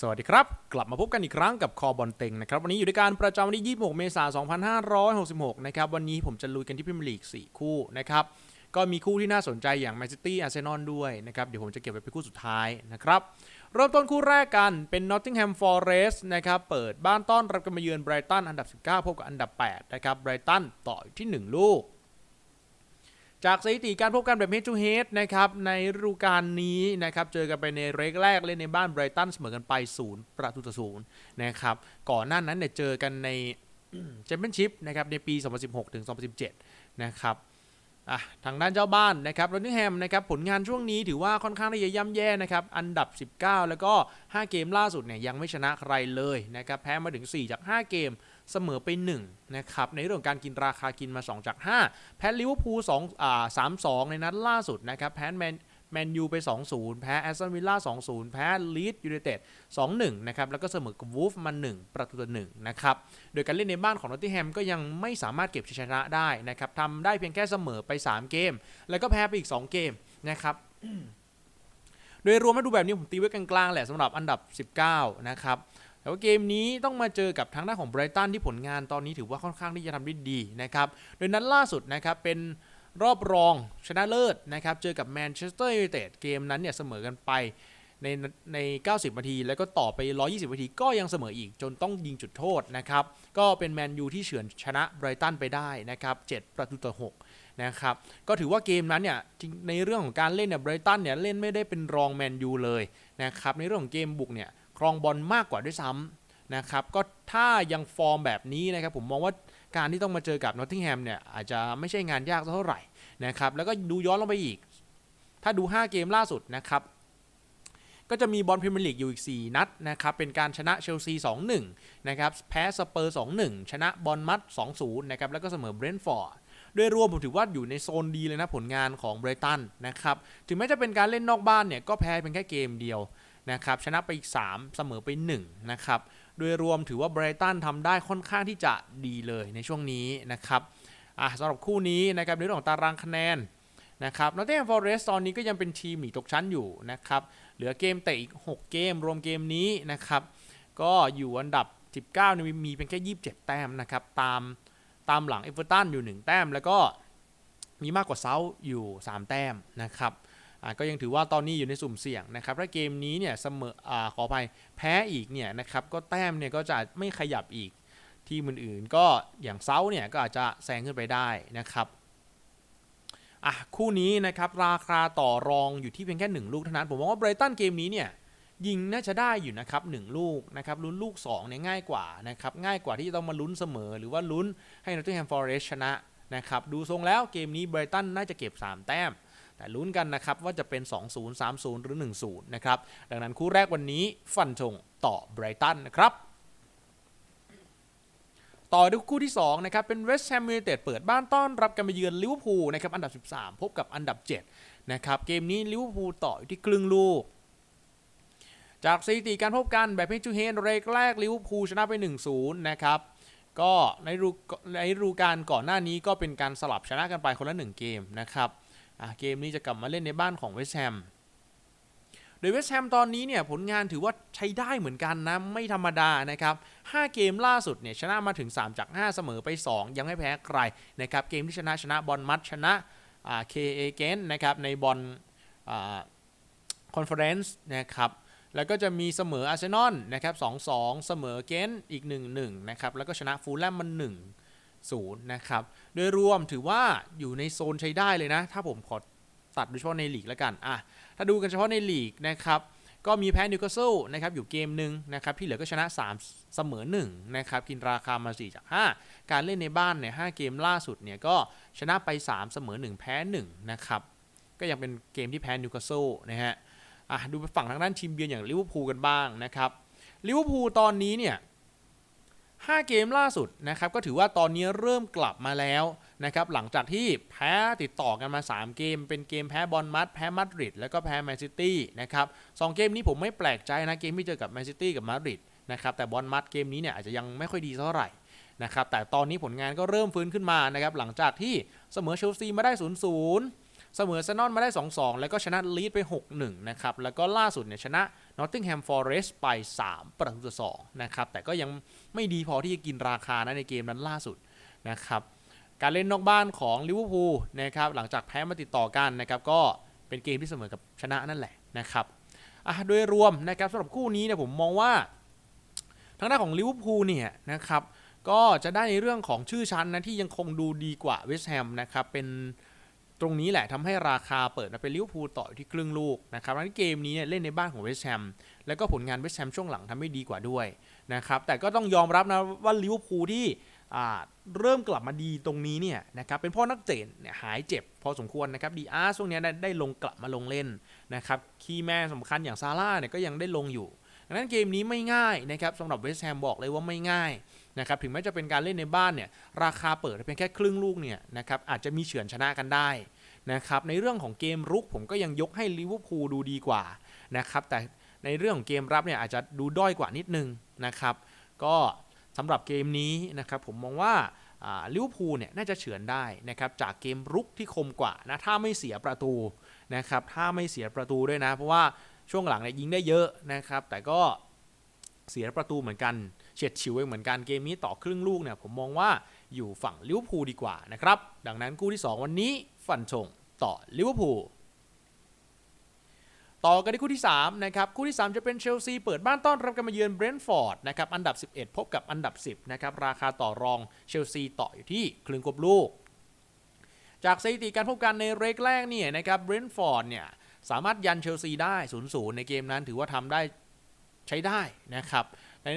สวัสดีครับ กลับมาพบกันอีกครั้งกับคอบอลเต็งนะครับ วันนี้อยู่ในการประจำวันที่ 26 เมษายน 2566 นะครับ วันนี้ผมจะลุยกันที่พรีเมียร์ลีก 4 คู่นะครับ ก็มีคู่ที่น่าสนใจอย่างแมนซิตี้อาร์เซนอลด้วยนะครับ เดี๋ยวผมจะเก็บไว้เป็นคู่สุดท้ายนะครับ เริ่มต้นคู่แรกกันเป็น Nottingham Forest นะครับ เปิดบ้านต้อนรับกันมาเยือนไบรตันอันดับ 19 พบกับอันดับ 8 นะครับ ไบรตันต่ออยู่ที่ 1 ลูก จากสถิติการพบกันแบบ head to head นะครับในฤดูกาลนี้นะครับเจอกันไปในเรกแรกเล่นในบ้านไบรตันเสมอกันไป 0 ประตูต่อศูนย์นะครับก่อนหน้านั้นเนี่ยเจอกันในแชมเปี้ยนชิพนะครับในปี 2016 ถึง 2017 นะครับอะทางด้านเจ้าบ้านนะครับโรนิงแฮมนะครับผลงานช่วงนี้ถือว่าค่อนข้างที่จะย่ำแย่นะครับอันดับ 19 แล้วก็ 5 เกมล่าสุดเนี่ยยังไม่ชนะใครเลยนะครับแพ้มาถึง 4 จาก 5 เกม เสมอไป1นะครับในเรื่องการกินราคากินมา 2 จาก 5 แพ้ลิเวอร์พูล2อ่า3-2ในนัดล่าสุดนะครับแพ้แมนแมนยูไป 2-0 แพ้แอสตันวิลล่า 2-0 แพ้ลีดยูไนเต็ด 2-1 นะครับ แล้วก็เสมอกับวูฟมา 1 ประตูต่อ1นะครับ โดยการเล่นในบ้านของนอตติแฮมก็ยังไม่สามารถเก็บชัยชนะได้นะครับทำได้เพียงแค่เสมอไป 3 เกม แล้วก็แพ้ไปอีก 2 เกมนะครับ โดยรวมมาดูแบบนี้ผมตีไว้กลางๆแหละสำหรับอันดับ 19 นะครับ แต่ว่าเกมนี้ต้องมาเจอกับทางด้านของไบรตันที่ผลงานตอนนี้ถือว่าค่อนข้างที่จะทำได้ดีนะครับ โดยนั้นล่าสุดนะครับเป็นรอบรองชนะเลิศนะครับเจอกับแมนเชสเตอร์ยูไนเต็ดเกมนั้นเนี่ยเสมอกันไปในใน 90 นาที แล้วก็ต่อไป 120 นาที ก็ยังเสมออีกจนต้องยิงจุดโทษนะครับ ก็เป็นแมนยูที่เฉือนชนะไบรตันไปได้นะครับ 7 ประตูต่อ 6 นะครับ ก็ถือว่าเกมนั้นเนี่ยในเรื่องของการเล่นเนี่ยไบรตันเนี่ยเล่นไม่ได้เป็นรองแมนยูเลยนะครับ ในเรื่องของเกมบุกเนี่ย ครองบอลมากกว่าด้วยซ้ำนะครับ ก็ถ้ายังฟอร์มแบบนี้นะครับ ผมมองว่าการที่ต้องมาเจอกับนอตติงแฮมเนี่ยอาจจะไม่ใช่งานยากเท่าไหร่นะครับ แล้วก็ดูย้อนลงไปอีก ถ้าดู 5 เกมล่าสุดนะครับก็จะมีบอลพรีเมียร์ลีกอยู่อีก 4 นัดนะครับ เป็นการชนะเชลซี 2-1 นะครับ แพ้สเปอร์ 2-1 ชนะบอลมัด 2-0 นะครับ แล้วก็เสมอเบรนท์ฟอร์ดโดยรวมผมถือว่าอยู่ในโซนดีเลยนะผลงานของไบรตันนะครับ ถึงแม้จะเป็นการเล่นนอกบ้านเนี่ย ก็แพ้เพียงแค่เกมเดียว นะครับชนะไปอีก 3 เสมอไป 1 นะครับ โดยรวมถือว่าไบรตันทำได้ค่อนข้างที่จะดีเลยในช่วงนี้นะครับสำหรับคู่นี้นะครับในเรื่องของตารางคะแนนนะครับนอตเทนฟอร์เรสตอนนี้ก็ยังเป็นทีมหนีตกชั้นอยู่นะครับ เหลือเกมเตะอีก 6 เกมรวมเกมนี้นะครับ ก็อยู่อันดับ 19เนี่มีเพียงแค่ 27 แต้มนะครับ ตามตามหลังเอเวอร์ตันอยู่ 1 แต้ม แล้วก็มีมากกว่าเซาท์อยู่ 3 แต้มนะครับ ก็ยังถือว่าตอนนี้อยู่ในสุ่มเสี่ยงนะครับถ้าเกมนี้เนี่ยเสมออขออภัยแพ้อีกเนี่ยนะครับก็แต้มเนี่ยก็จะไม่ขยับอีกทีมอื่นๆก็อย่างเซาเนี่ยก็อาจจะแซงขึ้นไปได้นะครับอะคู่นี้นะครับราคาต่อรองอยู่ที่เพียงแค่ 1 ลูกเท่านั้น ผมมองว่าไบรตันเกมนี้เนี่ยยิงน่าจะได้อยู่นะครับ1ลูกนะครับลุ้นลูก2เนี่ยง่ายกว่านะครับง่ายกว่าที่จะต้องมาลุ้นเสมอ หรือว่าลุ้นให้นอตติงแฮมฟอร์เรสชนะนะครับดูทรงแล้วเกมนี้ไบรตันน่าจะเก็บ 3 แต้ม แต่ลุ้นกันนะครับว่าจะเป็น 2-0 3-0 หรือ 1-0 นะครับ ดังนั้นคู่แรกวันนี้ฟันธงต่อไบรตันนะครับต่อด้วยคู่ที่2นะครับเป็นเวสต์แฮมยูไนเต็ดเปิดบ้านต้อนรับกันมาเยือนลิเวอร์พูลนะครับอันดับ 13 พบกับอันดับ7นะครับเกมนี้ลิเวอร์พูลต่ออยู่ที่ครึ่งลูก จากสถิติการพบกันแบบเฮจูเฮนเรกแรกลิเวอร์พูลชนะไป 1-0 นะครับก็ในรูในฤดูกาลก่อนหน้านี้ก็เป็นการสลับชนะกันไปคนละ 1 เกมนะครับ เกมนี้จะกลับมาเล่นในบ้านของเวสต์แฮมโดยเวสต์แฮมตอนนี้เนี่ยผลงานถือว่าใช้ได้เหมือนกันนะ ไม่ธรรมดานะครับ 5 เกมล่าสุดเนี่ยชนะมาถึง 3 จาก 5 เสมอไป 2 ยังไม่แพ้ใครนะครับ เกมที่ชนะชนะบอลมัดชนะเคเอเกนนะครับในบอลคอนเฟอเรนซ์นะครับแล้วก็จะมีเสมออาร์เซนอลนะครับ2-2 เสมอเกนอีก 1-1 นะครับ แล้วก็ชนะฟูลแลมมัน 1-0 นะครับ โดยรวมถือว่าอยู่ในโซนใช้ได้เลยนะ ถ้าผมขอตัดโดยเฉพาะในลีกแล้วกันอะถ้าดูกันเฉพาะในลีกนะครับก็มีแพ้นิวคาสเซิลนะครับอยู่เกมหนึ่งนะครับที่เหลือก็ชนะ 3 เสมอ1นะครับกินราคามา 4 จาก 5 การเล่นในบ้านเนี่ย5เกมล่าสุดเนี่ยก็ชนะไป 3 เสมอ 1 แพ้ 1 นะครับ ก็ยังเป็นเกมที่แพ้นิวคาสเซิลนะฮะอะดูไปฝั่งทางด้านทีมเยือนอย่างลิเวอร์พูลกันบ้างนะครับลิเวอร์พูลตอนนี้เนี่ย 5 เกมล่าสุดนะครับก็ถือว่าตอนนี้เริ่มกลับมาแล้วนะครับหลังจากที่แพ้ติดต่อกันมา 3 เกม เป็นเกมแพ้บอลมัด แพ้มาดริดแล้วก็แพ้แมนซิตี้นะครับสเกมนี้ผมไม่แปลกใจนะเกมที่เจอกับแมนซิตี้กับมาดริดนะครับแต่บอลมัดเกมนี้เนี่ยอาจจะยังไม่ค่อยดีเท่าไหร่นะครับแต่ตอนนี้ผลงานก็เริ่มฟื้นขึ้นมานะครับหลังจากที่เสมอเชลซีมาได้0-0 เสมอเซนอนมาได้ 2-2 แล้วก็ชนะลีดไป 6-1 นะครับ แล้วก็ล่าสุดเนี่ยชนะ Nottingham Forest ไป 3 ประตูต่อ2นะครับ แต่ก็ยังไม่ดีพอที่จะกินราคานะในเกมนั้นล่าสุดนะครับ การเล่นนอกบ้านของลิเวอร์พูลนะครับ หลังจากแพ้มาติดต่อกันนะครับ ก็เป็นเกมที่เสมอกับชนะนั่นแหละนะครับอะโดยรวมนะครับสำหรับคู่นี้เนี่ยผมมองว่า ทางด้านของลิเวอร์พูลเนี่ยนะครับก็จะได้ในเรื่องของชื่อชั้นนะที่ยังคงดูดีกว่าเวสต์แฮมนะครับเป็น ตรงนี้แหละทำให้ราคาเปิดมาเป็นลิเวอร์พูลต่ออยู่ที่ครึ่งลูกนะครับในเกมนี้เนี่ยเล่นในบ้านของเวสต์แฮมแล้วก็ผลงานเวสต์แฮมช่วงหลังทำให้ดีกว่าด้วยนะครับแต่ก็ต้องยอมรับนะว่าลิเวอร์พูลที่เริ่มกลับมาดีตรงนี้เนี่ยนะครับเป็นเพ่อนักเตะเนี่ยหายเจ็บพอสมควรนะครับดีอาร์ช่วงนี้ได้ได้ลงกลับมาลงเล่นนะครับคีแมนสำคัญอย่างซาร่าเนี่ยก็ยังได้ลงอยู่ดังนั้นเกมนี้ไม่ง่ายนะครับสำหรับเวสต์แฮมบอกเลยว่าไม่ง่าย นะครับถึงแม้จะเป็นการเล่นในบ้านเนี่ยราคาเปิดเพียงแค่ครึ่งลูกเนี่ยนะครับอาจจะมีเฉือนชนะกันได้นะครับในเรื่องของเกมรุกผมก็ยังยกให้ลิเวอร์พูลดูดีกว่านะครับแต่ในเรื่องของเกมรับเนี่ยอาจจะดูด้อยกว่านิดนึงนะครับก็สำหรับเกมนี้นะครับผมมองว่าลิเวอร์พูลเนี่ยน่าจะเฉือนได้นะครับจากเกมรุกที่คมกว่านะถ้าไม่เสียประตูนะครับถ้าไม่เสียประตูด้วยนะ เพราะว่าช่วงหลังเนี่ยยิงได้เยอะนะครับแต่ก็เสียประตูเหมือนกัน เฉียดฉิวเหมือนกันเกมนี้ต่อครึ่งลูกเนี่ยผมมองว่าอยู่ฝั่งลิเวอร์พูลดีกว่านะครับ ดังนั้นคู่ที่ 2 วันนี้ฟันชงต่อลิเวอร์พูลต่อกันที่คู่ที่3นะครับคู่ที่ 3 จะเป็นเชลซีเปิดบ้านต้อนรับกันมาเยือนเบรนท์ฟอร์ดนะครับอันดับ 11 พบกับอันดับ 10นะครับราคาต่อรองเชลซีต่ออยู่ที่ครึ่งกบลูก จากสถิติการพบกันในเรกแรกเนี่ยนะครับเบรนท์ฟอร์ดเนี่ยสามารถยันเชลซีได้ 0-0 ในเกมนั้นถือว่าทำได้ใช้ได้นะครับใน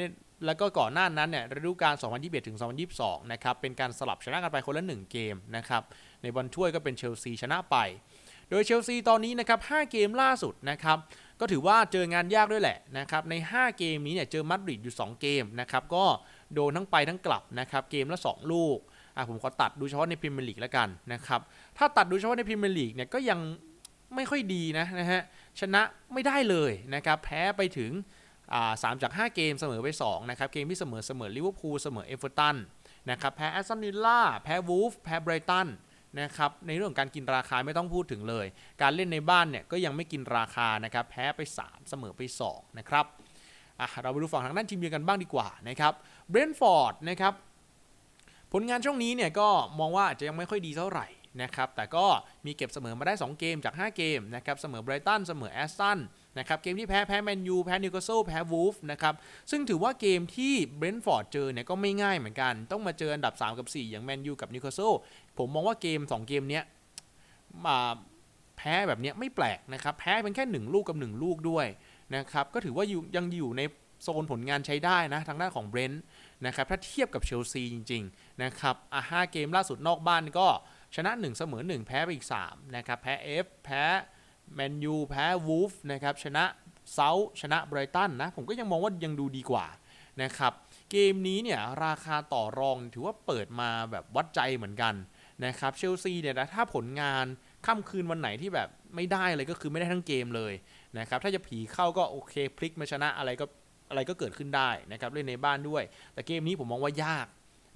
แล้วก็ก่อนหน้านั้นเนี่ยฤดูกาล 2021 ถึง 2022 นะครับ เป็นการสลับชนะกันไปคนละ 1 เกมนะครับ ในบอลถ้วยก็เป็นเชลซีชนะไป โดยเชลซีตอนนี้นะครับ 5 เกมล่าสุดนะครับ ก็ถือว่าเจองานยากด้วยแหละนะครับ ใน 5 เกมนี้เนี่ยเจอมาดริดอยู่ 2 เกมนะครับ ก็โดนทั้งไปทั้งกลับนะครับ เกมละ 2 ลูก อะผมขอตัดดูเฉพาะในพรีเมียร์ลีกแล้วกันนะครับ ถ้าตัดดูเฉพาะในพรีเมียร์ลีกเนี่ยก็ยังไม่ค่อยดีนะนะฮะ ชนะไม่ได้เลยนะครับ แพ้ไปถึง สามจาก 5 เกมเสมอไป2นะครับ เกมที่เสมอเสมอลิเวอร์พูลเสมอเอเวอร์ตันนะครับ แพ้แอสตันวิลล่า แพ้วูฟ แพ้ไบรตันนะครับ ในเรื่องการกินราคาไม่ต้องพูดถึงเลย การเล่นในบ้านเนี่ยก็ยังไม่กินราคานะครับ แพ้ไป 3 เสมอไป 2 นะครับเราไปดูฝั่งทางด้านทีมเยือนกันบ้างดีกว่านะครับ เบรนท์ฟอร์ดนะครับ ผลงานช่วงนี้เนี่ยก็มองว่าอาจจะยังไม่ค่อยดีเท่าไหร่นะครับ แต่ก็มีเก็บเสมอมาได้ 2 เกมจาก 5 เกมนะครับ เสมอไบรตัน เสมอแอสตัน นะครับเกมที่แพ้แพ้แมนยูแพ้นิวคาสเซิลแพ้วูฟนะครับซึ่งถือว่าเกมที่เบรนท์ฟอร์ดเจอเนี่ยก็ไม่ง่ายเหมือนกัน ต้องมาเจออันดับ 3 กับ 4 อย่างแมนยูกับนิวคาสเซิลผมมองว่าเกม 2 เกมเนี้ยมาแพ้แบบนี้ไม่แปลกนะครับ แพ้เป็นแค่ 1 ลูกกับ 1 ลูกด้วยนะครับก็ถือว่ายังอยู่ในโซนผลงานใช้ได้นะ ทางด้านของเบรนท์นะครับถ้าเทียบกับเชลซีจริง ๆ นะครับอะห้าเกมล่าสุดนอกบ้านก็ชนะ 1 เสมอ 1 แพ้ไปอีก 3 นะครับ แพ้ F แพ้ แมนยูแพ้วูฟนะครับชนะเซาชนะไบรตันนะผมก็ยังมองว่ายังดูดีกว่านะครับเกมนี้เนี่ยราคาต่อรองถือว่าเปิดมาแบบวัดใจเหมือนกันนะครับเชลซีเนี่ยนะถ้าผลงานค่ำคืนวันไหนที่แบบไม่ได้เลยก็คือไม่ได้ทั้งเกมเลยนะครับถ้าจะผีเข้าก็โอเคพลิกมาชนะอะไรก็อะไรก็เกิดขึ้นได้นะครับเล่นในบ้านด้วย แต่เกมนี้ผมมองว่ายาก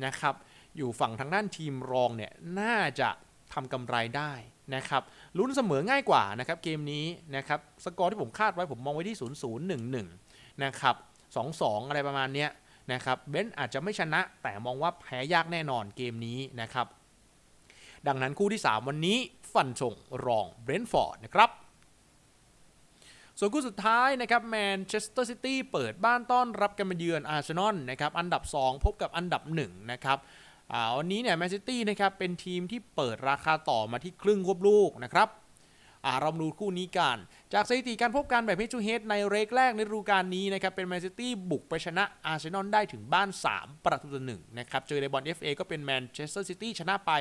นะครับอยู่ฝั่งทางด้านทีมรองเนี่ยน่าจะทำกำไรได้ นะครับลุ้นเสมอง่ายกว่านะครับเกมนี้นะครับสกอร์ที่ผมคาดไว้ผมมองไว้ที่ 0 0 1 1นะครับ2 2 อะไรประมาณนี้นะครับเบนอาจจะไม่ชนะแต่มองว่าแพ้ยากแน่นอนเกมนี้นะครับดังนั้นคู่ที่ 3 วันนี้ฟันชงรองเบรนฟอร์ดนะครับส่วนคู่สุดท้ายนะครับแมนเชสเตอร์ซิตี้เปิดบ้านต้อนรับกันมาเยือนอาร์เซนอลนะครับอันดับ 2 พบกับอันดับ1นะครับ วันนี้เนี่ยแมนซิตี้นะครับเป็นทีมที่เปิดราคาต่อมาที่ครึ่งควบลูกนะครับเราดูคู่นี้กัน จากสถิติการพบกันแบบเฮจูเฮดในเรกแรกในฤดูกาลนี้นะครับเป็นแมนซิตี้บุกไปชนะอาร์เซนอลได้ถึงบ้าน 3 ประตูต่อหนึ่งนะครับเจอในบอล FA ก็เป็นแมนเชสเตอร์ซิตี้ชนะไป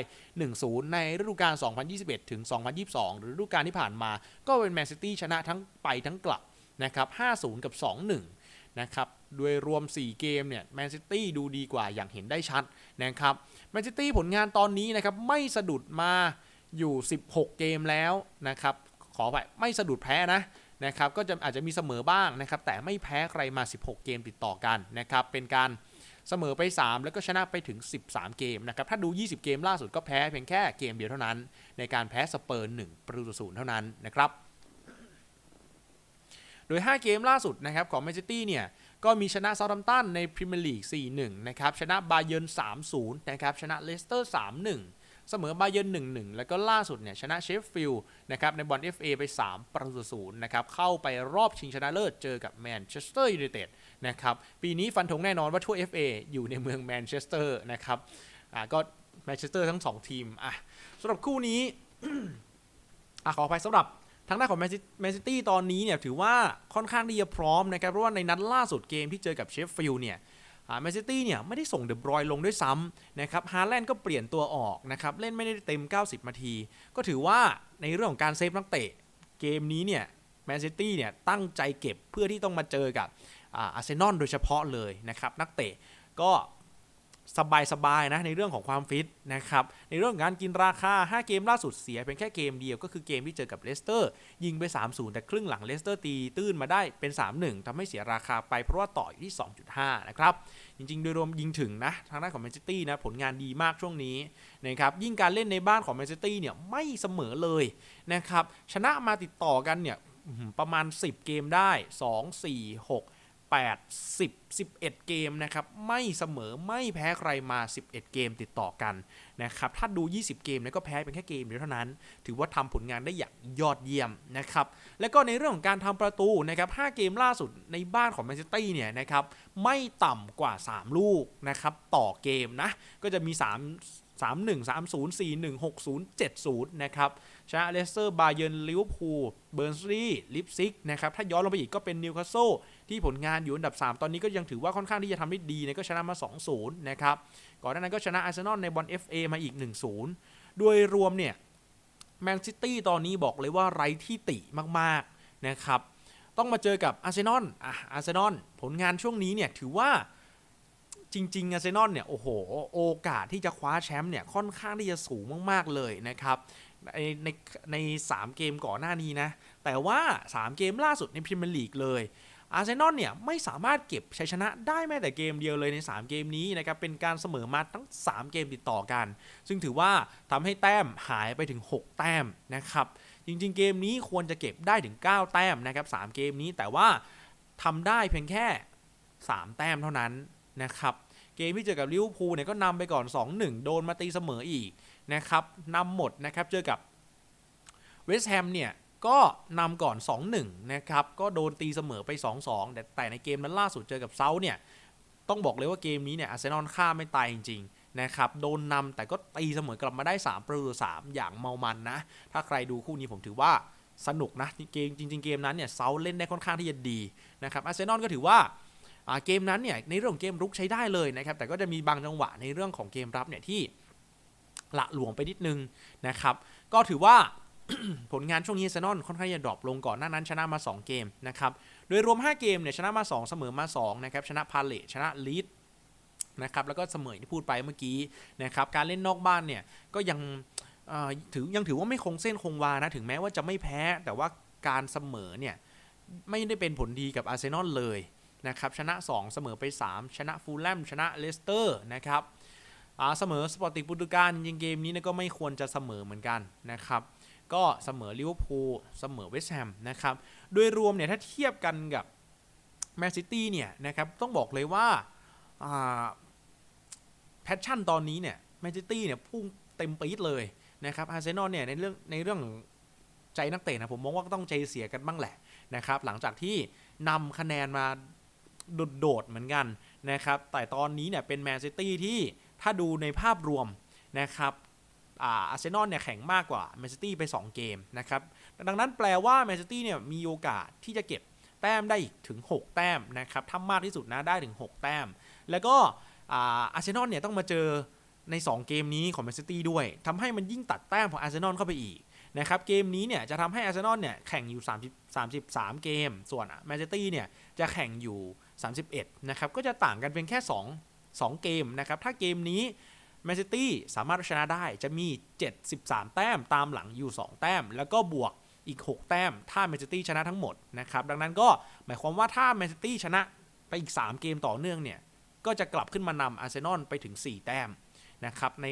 1-0 ในฤดูกาล 2021 ถึง 2022 หรือฤดูกาลที่ผ่านมา ก็เป็นแมนซิตี้ชนะทั้งไปทั้งกลับนะครับ 5-0 กับ 2-1 นะครับด้วยรวม 4 เกมเนี่ยแมนซิตี้ดูดีกว่าอย่างเห็นได้ชัดนะครับแมนซิตี้ผลงานตอนนี้นะครับไม่สะดุดมาอยู่ 16 เกมแล้วนะครับขอไปไม่สะดุดแพ้นะนะครับก็จะอาจจะมีเสมอบ้างนะครับแต่ไม่แพ้ใครมา 16 เกมติดต่อกันนะครับเป็นการเสมอไป 3 แล้วก็ชนะไปถึง 13 เกมนะครับถ้าดู 20 เกมล่าสุดก็แพ้เพียงแค่เกมเดียวเท่านั้น ในการแพ้สเปอร์1ประตูศูนย์เท่านั้นนะครับ โดย 5 เกมล่าสุดนะครับของแมนซิตี้เนี่ยก็มีชนะซา u t ัมตันในพรีเมียร์ลีก 4-1 นะครับชนะบาเยิร์น 3-0 นะครับชนะเลสเตอร์ 3-1เสมอบาเยิร์น1-1 แล้วก็ล่าสุดเนี่ยชนะเชฟฟิลด์นะครับในบอล FA ไป 3 ประตูศูนย์นะครับเข้าไปรอบชิงชนะเลิศเจอกับแมนเชสเตอร์ยูไนเต็ดนะครับปีนี้ฟันธงแน่นอนว่าทั่ว FA อยู่ในเมืองแมนเชสเตอร์นะครับอ่าก็แมนเชสเตอร์ทั้ง 2 ทีมอะสำหรับคู่นี้อะขออภัยสำหรับ ทางด้านของแมนซิตี้ตอนนี้เนี่ยถือว่าค่อนข้างที่จะพร้อมนะครับเพราะว่าในนัดล่าสุดเกมที่เจอกับเชฟฟิลด์เนี่ยแมนซิตี้เนี่ยไม่ได้ส่งเดบรอยลงด้วยซ้ำนะครับฮาแลนด์ก็เปลี่ยนตัวออกนะครับเล่นไม่ได้เต็ม 90 นาที ก็ถือว่าในเรื่องของการเซฟนักเตะเกมนี้เนี่ยแมนซิตี้เนี่ยตั้งใจเก็บเพื่อที่ต้องมาเจอกับอาร์เซนอลโดยเฉพาะเลยนะครับนักเตะก็ สบายๆนะในเรื่องของความฟิตนะครับในเรื่องของการกินราคา 5 เกมล่าสุดเสียเป็นแค่เกมเดียวก็คือเกมที่เจอกับเลสเตอร์ยิงไป 3-0 แต่ครึ่งหลังเลสเตอร์ตีตื้นมาได้เป็น 3-1ทำให้เสียราคาไปเพราะว่าต่ออยู่ที่ 2.5 นะครับ จริงๆ โดยรวมยิงถึงนะทางด้านของแมนซิตี้นะผลงานดีมากช่วงนี้นะครับยิ่งการเล่นในบ้านของแมนซิตี้เนี่ยไม่เสมอเลยนะครับชนะมาติดต่อกันเนี่ยประมาณ 10 เกมได้ 2 4 6 8 10 11 เกมนะครับไม่เสมอไม่แพ้ใครมา 11 เกมติดต่อกันนะครับถ้าดู 20 เกมเนี่ยก็แพ้เป็นแค่เกมเดียวเท่านั้น ถือว่าทำผลงานได้อย่างยอดเยี่ยมนะครับและก็ในเรื่องของการทำประตูนะครับ5เกมล่าสุดในบ้านของแมนเชสเตอร์เนี่ยนะครับไม่ต่ำกว่า 3 ลูกนะครับต่อเกมนะก็จะมี 3 3 1 3 0 4 1 6 0 7 0 นะครับชนะเลสเตอร์บาเยร์นลิเวอร์พูลเบิร์นสลีลิปซิกนะครับถ้าย้อนลงไปอีกก็เป็นนิวคาสเซิล ที่ผลงานอยู่อันดับ 3 ตอนนี้ก็ยังถือว่าค่อนข้างที่จะทำได้ดีนะก็ชนะมา 2-0 นะครับ ก่อนหน้านั้นก็ชนะอาร์เซนอลในบอล FA มาอีก 1-0 โดยรวมเนี่ยแมนซิตี้ตอนนี้บอกเลยว่าไร้ที่ติมากๆนะครับ ต้องมาเจอกับอาร์เซนอลอะอาร์เซนอลผลงานช่วงนี้เนี่ยถือว่าจริงๆอาร์เซนอลเนี่ยโอ้โห โอกาสที่จะคว้าแชมป์เนี่ยค่อนข้างที่จะสูงมากๆเลยนะครับในในในสามเกมก่อนหน้านี้นะ แต่ว่า 3 เกมล่าสุดในพรีเมียร์ลีกเลย อาร์เซนอลเนี่ยไม่สามารถเก็บชัยชนะได้แม้แต่เกมเดียวเลยใน 3 เกมนี้นะครับเป็นการเสมอมาทั้ง 3 เกมติดต่อกัน ซึ่งถือว่าทำให้แต้มหายไปถึง 6 แต้มนะครับจริงๆ เกมนี้ควรจะเก็บได้ถึง 9 แต้มนะครับ3เกมนี้แต่ว่าทำได้เพียงแค่ 3 แต้มเท่านั้นนะครับเกมที่เจอกับลิเวอร์พูลเนี่ยก็นำไปก่อน 2-1 โดนมาตีเสมออีกนะครับนำหมดนะครับเจอกับเวสต์แฮมเนี่ย ก็นำก่อน 2-1 นะครับ ก็โดนตีเสมอไป 2-2 แต่แต่ในเกมนั้นล่าสุดเจอกับเซาเนี่ย ต้องบอกเลยว่าเกมนี้เนี่ยอาร์เซนอลฆ่าไม่ตายจริงๆนะครับ โดนนำแต่ก็ตีเสมอกลับมาได้ 3 ประตู3อย่างเมามันนะ ถ้าใครดูคู่นี้ผมถือว่าสนุกนะเกมจริง ๆ เกมนั้นเนี่ยเซาเล่นได้ค่อนข้างที่จะดีนะครับอาร์เซนอลก็ถือว่าเกมนั้นเนี่ยในเรื่องเกมรุกใช้ได้เลยนะครับ แต่ก็จะมีบางจังหวะในเรื่องของเกมรับเนี่ยที่ละหลวมไปนิดนึงนะครับ ก็ถือว่า ผลงานช่วงนี้เซนอนค่อนข้างจะดรอปลงก่อนหน้านั้นชนะมา 2 เกมนะครับโดยรวม 5 เกมเนี่ยชนะมา 2 เสมอมา2นะครับชนะพาเลตชนะลีดนะครับแล้วก็เสมอที่พูดไปเมื่อกี้นะครับการเล่นนอกบ้านเนี่ยก็ยังถือยังถือว่าไม่คงเส้นคงวานะถึงแม้ว่าจะไม่แพ้แต่ว่าการเสมอเนี่ยไม่ได้เป็นผลดีกับอาร์เซนอลเลยนะครับชนะ 2 เสมอไป 3 ชนะฟูลแลมชนะเลสเตอร์นะครับเสมอสปอร์ติงปุตุการยิงเกมนี้ก็ไม่ควรจะเสมอเหมือนกันนะครับ ก็เสมอลิเวอร์พูลเสมอเวสต์แฮมนะครับ โดยรวมเนี่ยถ้าเทียบกันกับแมนซิตี้เนี่ยนะครับต้องบอกเลยว่าแพชชั่นตอนนี้เนี่ยแมนซิตี้เนี่ยพุ่งเต็มปี๊ดเลยนะครับอาร์เซนอลเนี่ยในเรื่องในเรื่องใจนักเตะนะผมมองว่าก็ต้องใจเสียกันบ้างแหละนะครับ หลังจากที่นำคะแนนมาโดดๆเหมือนกันนะครับ แต่ตอนนี้เนี่ยเป็นแมนซิตี้ที่ถ้าดูในภาพรวมนะครับ อาร์เซนอลเนี่ยแข่งมากกว่าแมนซิตี้ไป 2 เกมนะครับดังนั้นแปลว่าแมนซิตี้เนี่ยมีโอกาสที่จะเก็บแต้มได้อีกถึง 6 แต้มนะครับถ้ามากที่สุดนะได้ถึง 6 แต้ม แล้วก็อาร์เซนอลเนี่ยต้องมาเจอใน 2 เกมนี้ของแมนซิตี้ด้วยทำให้มันยิ่งตัดแต้มของอาร์เซนอลเข้าไปอีกนะครับเกมนี้เนี่ยจะทำให้อาร์เซนอลเนี่ยแข่งอยู่ 30 33 เกม ส่วนแมนซิตี้เนี่ยจะแข่งอยู่ 31 นะครับก็จะต่างกันเป็นแค่ 2 2 เกมนะครับถ้าเกมนี้ แมนซิตี้สามารถชนะได้จะมี 73 แต้มตามหลังอยู่ 2 แต้ม แล้วก็บวกอีก 6 แต้ม ถ้าแมนซิตี้ชนะทั้งหมดนะครับ ดังนั้นก็หมายความว่าถ้าแมนซิตี้ชนะไปอีก 3 เกมต่อเนื่องเนี่ย ก็จะกลับขึ้นมานำอาร์เซนอลไปถึง 4 แต้มนะครับใน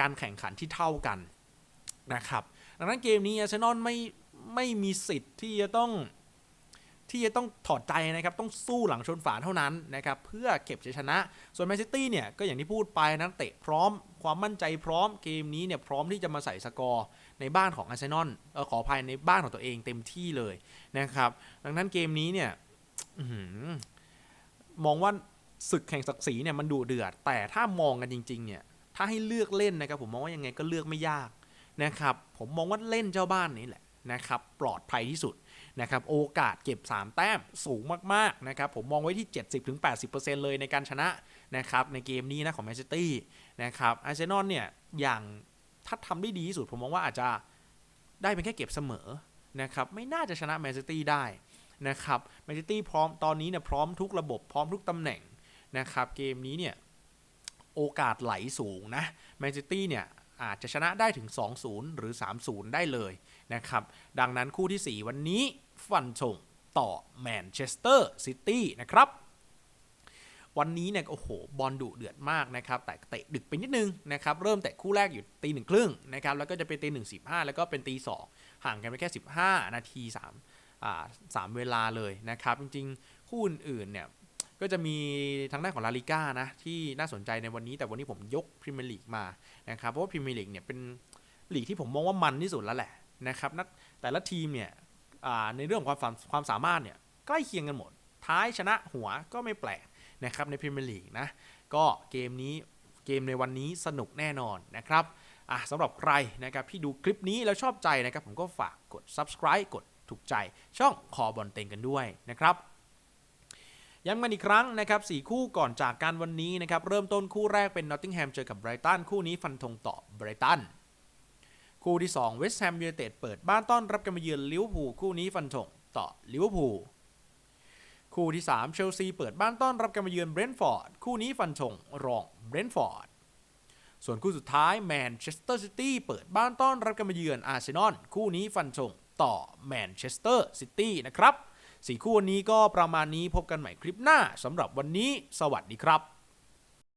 การแข่งขันที่เท่ากันนะครับ ดังนั้นเกมนี้อาร์เซนอลไม่ไม่มีสิทธิ์ที่จะต้อง ที่จะต้องถอดใจนะครับ ต้องสู้หลังชนฝาเท่านั้นนะครับ เพื่อเก็บชัยชนะ ส่วนแมนซิตี้เนี่ย ก็อย่างที่พูดไปนักเตะพร้อม ความมั่นใจพร้อมเกมนี้เนี่ยพร้อมที่จะมาใส่สกอร์ในบ้านของอาร์เซนอลเออขออภัยในบ้านของตัวเองเต็มที่เลยนะครับ ดังนั้นเกมนี้เนี่ยอมองว่าศึกแข่งศักดิ์ศรีเนี่ยมันดุเดือด แต่ถ้ามองกันจริง ๆ เนี่ย ถ้าให้เลือกเล่นนะครับ ผมมองว่ายังไงก็เลือกไม่ยากนะครับ ผมมองว่าเล่นเจ้าบ้านนี่แหละนะครับ ปลอดภัยที่สุด นะครับโอกาสเก็บ 3 แต้มสูงมากๆนะครับผมมองไว้ที่ 70-80%เลยในการชนะนะครับในเกมนี้นะของแมนซิตี้นะครับอาร์เซนอลเนี่ยอย่างถ้าทำได้ดีที่สุดผมมองว่าอาจจะได้เป็นแค่เก็บเสมอนะครับไม่น่าจะชนะแมนซิตี้ได้นะครับแมนซิตี้พร้อมตอนนี้เนี่ยพร้อมทุกระบบพร้อมทุกตำแหน่งนะครับเกมนี้เนี่ยโอกาสไหลสูงนะแมนซิตี้เนี่ย อาจจะชนะได้ถึง 2-0 หรือ 3-0 ได้เลยนะครับ ดังนั้นคู่ที่ 4 วันนี้ฟันชงต่อแมนเชสเตอร์ซิตี้นะครับวันนี้เนี่ยโอ้โห บอลดุเดือดมากนะครับ แต่เตะดึกไปนิดนึงนะครับ เริ่มแต่คู่แรกอยู่ตีหนึ่งครึ่งนะครับ แล้วก็จะเป็นตีหนึ่งสิบห้าแล้วก็เป็นตีสองห่างกันไปแค่ 15 นาที3อ่าสามเวลาเลยนะครับ จริงๆ คู่อื่นๆเนี่ย ก็จะมีทางด้านของลาลิก้านะที่น่าสนใจในวันนี้แต่วันนี้ผมยกพรีเมียร์ลีกมานะครับเพราะว่าพรีเมียร์ลีกเนี่ยเป็นลีกที่ผมมองว่ามันที่สุดแล้วแหละนะครับนักแต่ละทีมเนี่ยในเรื่องของความสามความสามารถเนี่ยใกล้เคียงกันหมด ท้ายชนะหัวก็ไม่แปลกนะครับในพรีเมียร์ลีกนะก็เกมนี้เกมในวันนี้สนุกแน่นอนนะครับอะสำหรับใครนะครับที่ดูคลิปนี้แล้วชอบใจนะครับผมก็ฝากกด subscribe กดถูกใจช่องคอบอลเต็งกันด้วยนะครับ ย้ำกันอีกครั้งนะครับ4คู่ก่อนจากการวันนี้นะครับเริ่มต้นคู่แรกเป็นนอตติงแฮมเจอกับไบรตันคู่นี้ฟันธงต่อไบรตันคู่ที่2เวสต์แฮมยูไนเต็ดเปิดบ้านต้อนรับการมาเยือนลิเวอร์พูลคู่นี้ฟันธงต่อลิเวอร์พูลคู่ที่3เชลซีเปิดบ้านต้อนรับการมาเยือนเบรนท์ฟอร์ดคู่นี้ฟันธงรองเบรนท์ฟอร์ดส่วนคู่สุดท้ายแมนเชสเตอร์ซิตี้เปิดบ้านต้อนรับการมาเยือนอาร์เซนอลคู่นี้ฟันธงต่อแมนเชสเตอร์ซิตี้นะครับ สี่คู่วันนี้ก็ประมาณนี้พบกันใหม่คลิปหน้าสำหรับวันนี้ สวัสดีครับ